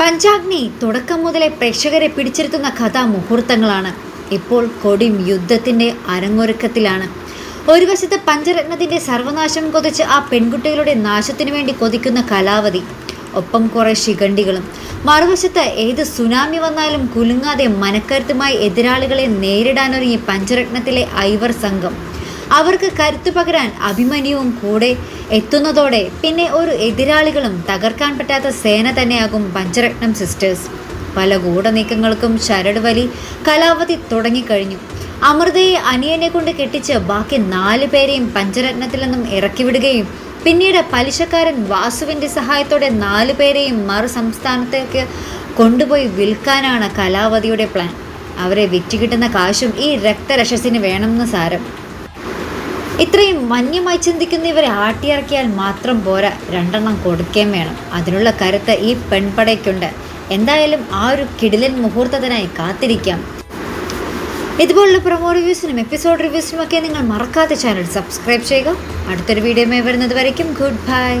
പഞ്ചാഗ്നി തുടക്കം മുതലേ പ്രേക്ഷകരെ പിടിച്ചിരുത്തുന്ന കഥാമുഹൂർത്തങ്ങളാണ്. ഇപ്പോൾ കൊടിം യുദ്ധത്തിന്റെ അരങ്ങൊരുക്കത്തിലാണ്. ഒരു വശത്ത് പഞ്ചരത്നത്തിന്റെ സർവനാശം കൊതിച്ച് ആ പെൺകുട്ടികളുടെ നാശത്തിനു വേണ്ടി കൊതിക്കുന്ന കലാവതി ഒപ്പം കുറേ ശിഖണ്ഡികളും. മറുവശത്ത് ഏത് സുനാമി വന്നാലും കുലുങ്ങാതെ മനക്കരുത്തുമായി എതിരാളികളെ നേരിടാനൊരുങ്ങി പഞ്ചരത്നത്തിലെ ഐവർ സംഘം. അവർക്ക് കരുത്തു പകരാൻ അഭിമന്യുവും കൂടെ എത്തുന്നതോടെ പിന്നെ ഒരു എതിരാളികളും തകർക്കാൻ പറ്റാത്ത സേന തന്നെയാകും പഞ്ചരത്നം സിസ്റ്റേഴ്സ് പല ഗൂഢനീക്കങ്ങൾക്കും ശരട് വലി കലാവധി തുടങ്ങിക്കഴിഞ്ഞു. അമൃതയെ അനിയനെ കൊണ്ട് കെട്ടിച്ച് ബാക്കി നാല് പേരെയും പഞ്ചരത്നത്തിൽ നിന്നും ഇറക്കിവിടുകയും പിന്നീട് പലിശക്കാരൻ വാസുവിന്റെ സഹായത്തോടെ നാല് പേരെയും മറു സംസ്ഥാനത്തേക്ക് കൊണ്ടുപോയി വിൽക്കാനാണ് കലാവതിയുടെ പ്ലാൻ. അവരെ വിറ്റ് കിട്ടുന്ന കാശും ഈ രക്തരക്ഷസിന് വേണമെന്ന് സാരം. ഇത്രയും മന്യമായി ചിന്തിക്കുന്ന ഇവരെ ആട്ടിയിറക്കിയാൽ മാത്രം പോരാ രണ്ടെണ്ണം കൊടുക്കുകയും വേണം. അതിനുള്ള കരുത്ത് ഈ പെൺപടയ്ക്കുണ്ട്. എന്തായാലും ആ ഒരു കിടിലൻ മുഹൂർത്തത്തിനായി കാത്തിരിക്കാം. ഇതുപോലുള്ള പ്രൊമോ റിവ്യൂസിനും എപ്പിസോഡ് റിവ്യൂസിനും ഒക്കെ നിങ്ങൾ മറക്കാതെ ചാനൽ സബ്സ്ക്രൈബ് ചെയ്യുക. അടുത്തൊരു വീഡിയോയുമായി വരുന്നത് വരയ്ക്കും. Good bye